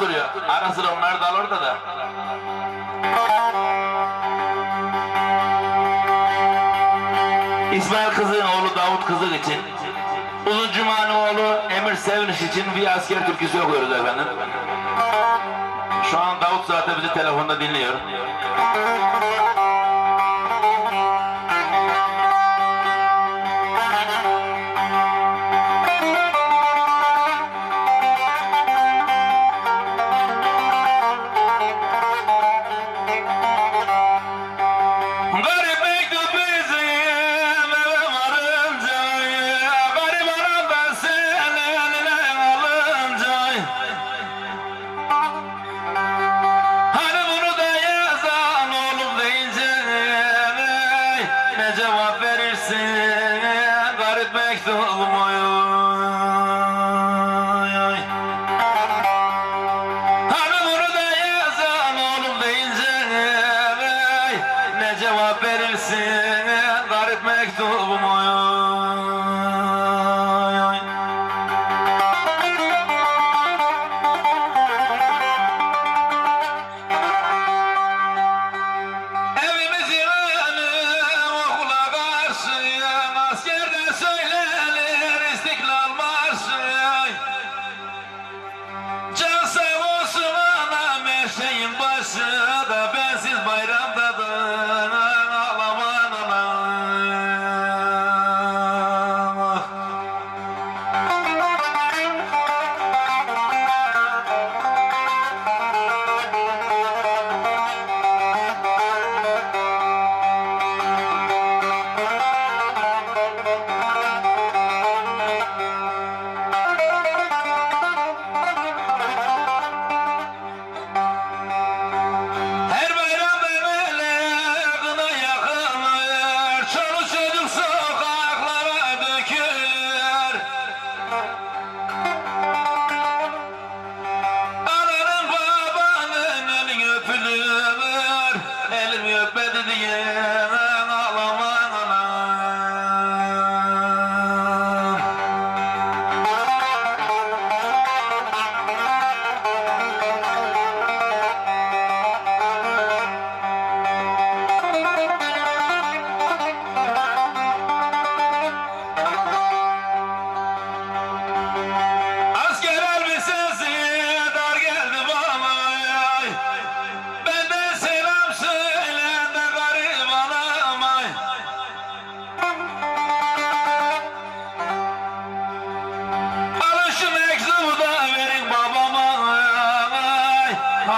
duruyor. Ara sıra onlar da orada da. İsmail Kızık'ın oğlu Davut Kızık için Uzun Cuma'nın oğlu Emir Seviniş için bir asker türküsü okuyoruz efendim. Şu an Davut zaten bizi telefonda dinliyor. Oy Hani bunu da yazan oğlum deyince ey, Ne cevap verirsin? Garip mektubum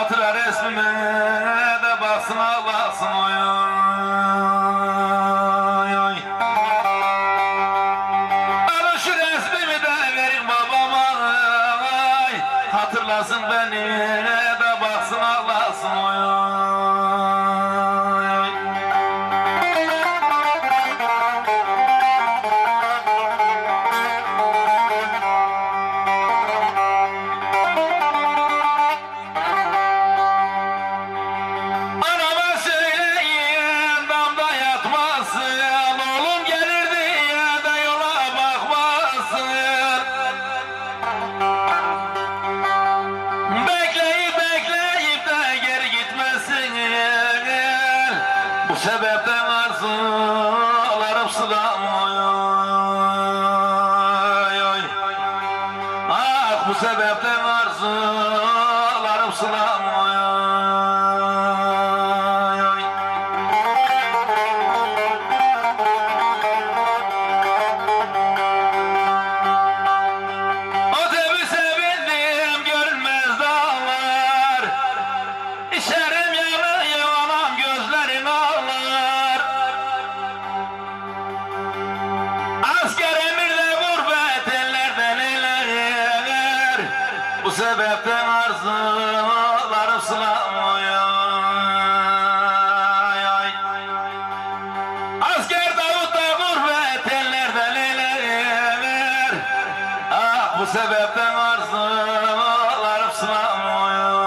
Hatıra resmime de baksın ağlasın oy oy şu resmimi de verin babama. Hatırlasın beni sebepten arzularım oy Ah bu sebepten arzularım sıram sebepten arzularım sılamıyor. Asker Davut da gurbet ellerde leyler. Ah bu sebepten arzularım sılamıyor.